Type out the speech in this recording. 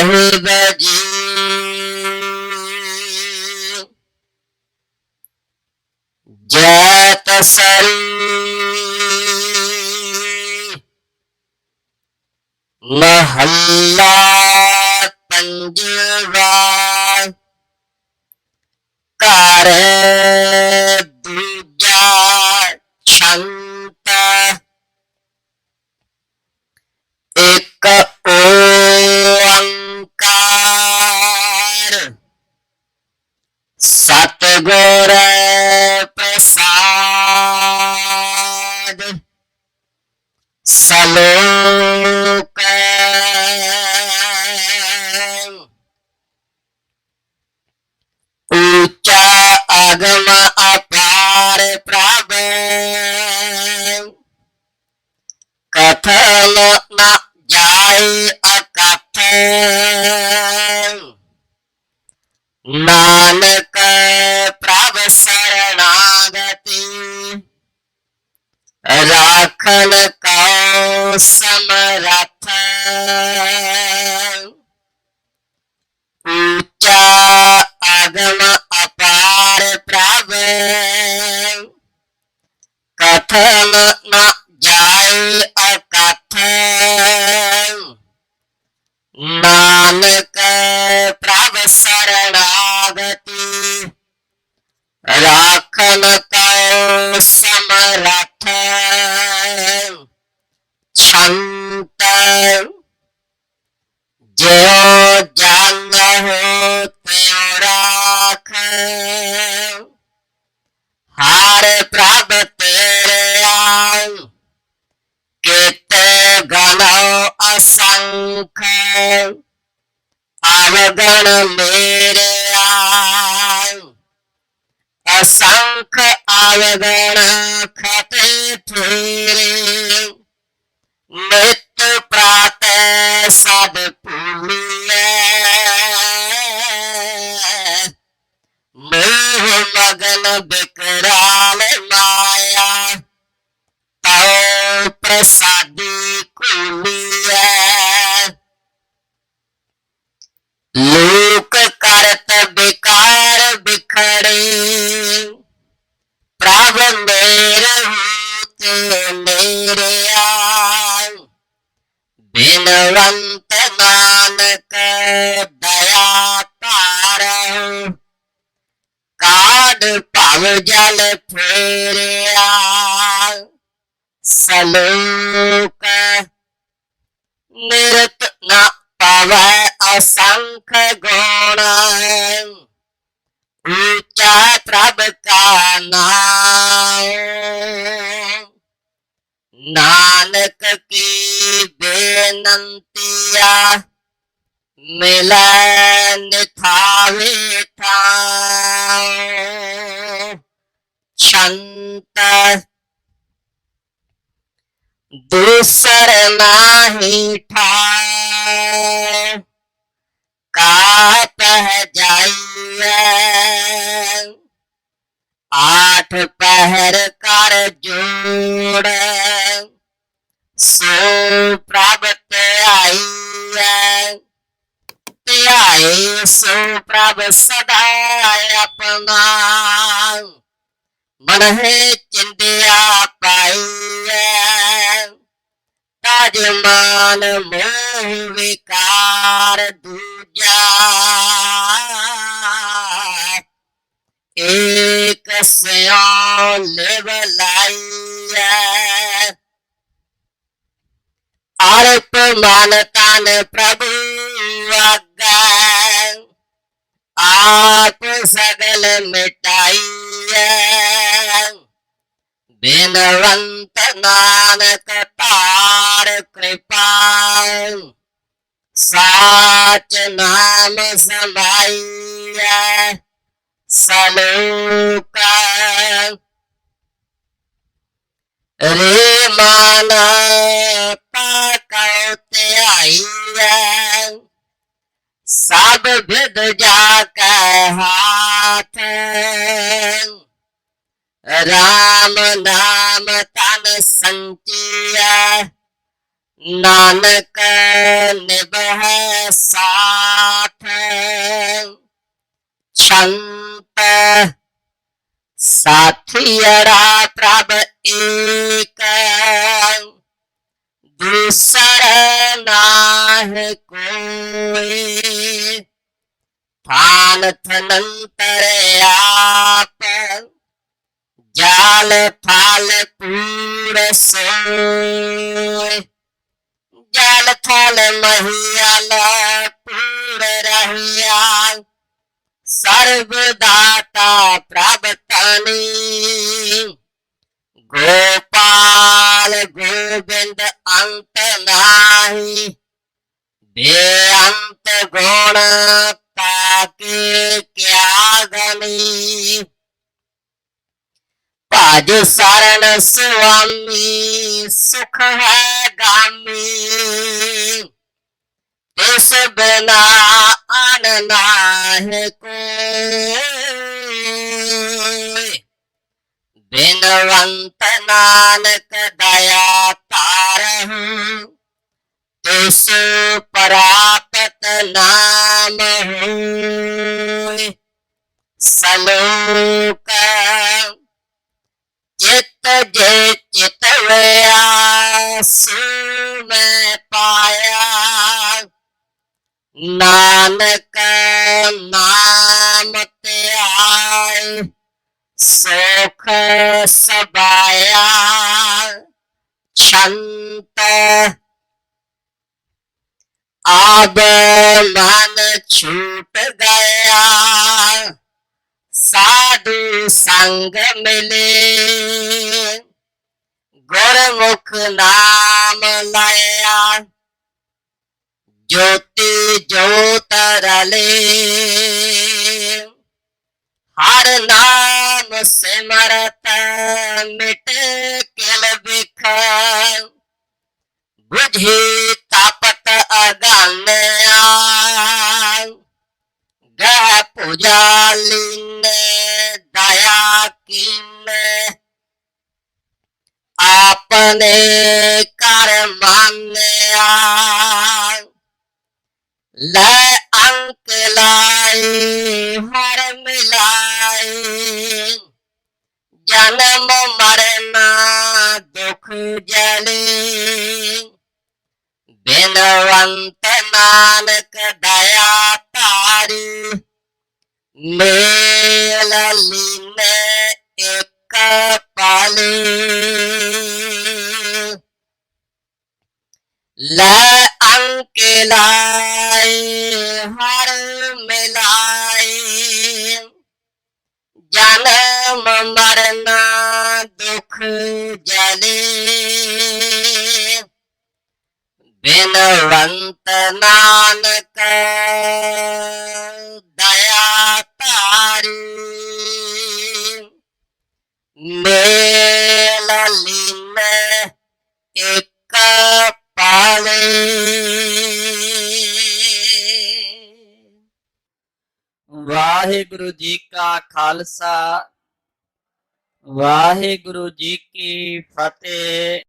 பகுபதி ஜாதசல் மஹல்லா பஞ்சவா காரே agora é passado. Salão शरणागति राखन कौ समरथ ऊँचा अगम अपार प्रभ। कथन न जाय अकथ। नानक प्रभ शरणागति। राखन कौ समरथ क्षंत जो जान हो त्यो राख, हार प्रभ तेरे आऊ। केते गणो असंख अवगण मेरे आऊ। असंख अवगण खटे मृत्यु नित प्रात सद मोह मगन बिकराल माया तव प्रसादी कुलिया लोक करत बिकार बिखरे प्रभ मेरे होते मेरे आय बिनवंत नानक दया तारहु पव जल फेरिया, सलोक। निरत न पव असंख गुण। ऊँचा प्रभ का नानक की बेनंतिया मिलन थावे क्षंत दूसर नाही का पह जाइए। आठ पहर कर जोड़। सो प्रभत आए सो प्रभ सदा अपना। मन है चिंदिया पाई ताजमान मोह विकार दूजा। एक स्यों लिव लाइया अर्प मानतान प्रभु आप सगल मिटाइया बिनवंत नानक पार कृपा साच नाम समाइया सलोका। रे माना पाकौते आइया सब विद जाके हाथ। राम नाम तन संचिया नानक निबह साथ। क्षंत साथियरा प्रभ एक। दूसर नाह कोई। ਥਾਨ ਥਨੰਤਰ ਆਪ, ਜਾਲ ਥਾਲ ਪੂਰ ਸੋਏ। ਜਾਲ ਥਾਲ ਮਹੀਆ ਲਾ ਪੂਰ ਰਹਿਆ। ਸਰਬ ਦਾਤਾ ਪ੍ਰਭ ਤਨੀ ਗੋਪਾਲ ਗੋਬਿੰਦ ਅੰਤ ਨਾਹੀ ਬੇਅੰਤ ਗੁਣ ताके क्या गनी भज शरण स्वामी, सुख है गामी। इस बिना अन नाहि कोई। बिनवंत नानक दया तारहु तिस परापत नाम होय सलोक चित जे चित वया सो मैं पाया नानक नाम ते आए सुख सबाया छंत अब मन छूट गया। साधु संग मिले। गुरमुख नाम लया। ज्योति ज्योत रले। हर नाम सिमरत मिट किल बिख बुझी अगन गह दया कीन आपने कर मान्या ले अंक लाए, हर मिलाए। जन्म मरना दुख जले। बिनवंत नानक दया तारी मेल लीन एक पाले ले अंक लाए हर मिलाए जन्म मरना दुख जले विनवंत नानक दया तारी लीन एक पाले वाहेगुरु जी का खालसा वाहेगुरु जी की फतेह।